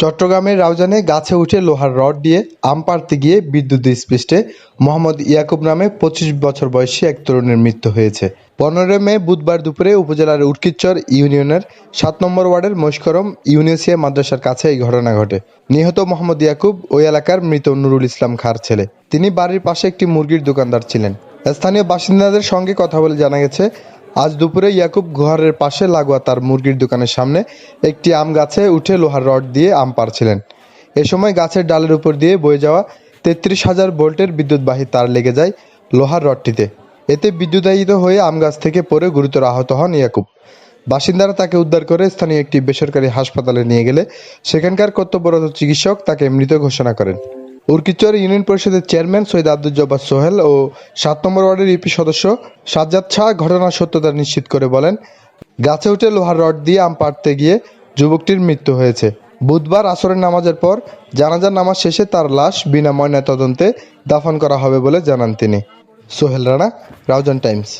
চট্টগ্রামের রাউজানে গাছে উঠে লোহার রড দিয়ে আম পাড়তে গিয়ে বিদ্যুৎ স্পৃষ্টে মোহাম্মদ ইয়াকুব নামে পঁচিশ বছর বয়সী এক তরুণের মৃত্যু হয়েছে। পনেরোই মে বুধবার দুপুরে উপজেলার উটকিচ্চর ইউনিয়নের সাত নম্বর ওয়ার্ডের মস্করম ইউনিসিয়া মাদ্রাসার কাছে এই ঘটনা ঘটে। নিহত মোহাম্মদ ইয়াকুব ওই এলাকার মৃত নুরুল ইসলাম খার ছেলে। তিনি বাড়ির পাশে একটি মুরগির দোকানদার ছিলেন। স্থানীয় বাসিন্দাদের সঙ্গে কথা বলে জানা গেছে আজ দুপুরে ইয়াকুব ঘরের পাশে লাগোয়া তার মুরগির দোকানের সামনে একটি আম গাছে উঠে লোহার রড দিয়ে আম পাড়ছিলেন। এ সময় গাছের ডালের উপর দিয়ে বয়ে যাওয়া তেত্রিশ হাজার ভোল্টের বিদ্যুৎবাহী তার লেগে যায় লোহার রডটিতে। এতে বিদ্যুতায়িত হয়ে আম গাছ থেকে পড়ে গুরুতর আহত হন ইয়াকুব। বাসিন্দারা তাকে উদ্ধার করে স্থানীয় একটি বেসরকারি হাসপাতালে নিয়ে গেলে সেখানকার কর্তব্যরত চিকিৎসক তাকে মৃত ঘোষণা করেন। উর্কিচর ইউনিয়ন পরিষদের চেয়ারম্যান সৈয়দ আব্দুল জব্বার সোহেল ও সাত নম্বর ওয়ার্ডের ইউপি সদস্য সাজ্জাদ শাহ ঘটনার সত্যতা নিশ্চিত করে বলেন, গাছে উঠে লোহার রড দিয়ে আম পাড়তে গিয়ে যুবকটির মৃত্যু হয়েছে। বুধবার আসরের নামাজের পর জানাজার নামাজ শেষে তার লাশ বিনা ময়না তদন্তে দাফন করা হবে বলে জানান তিনি। সোহেল রানা, রাউজান টাইমস।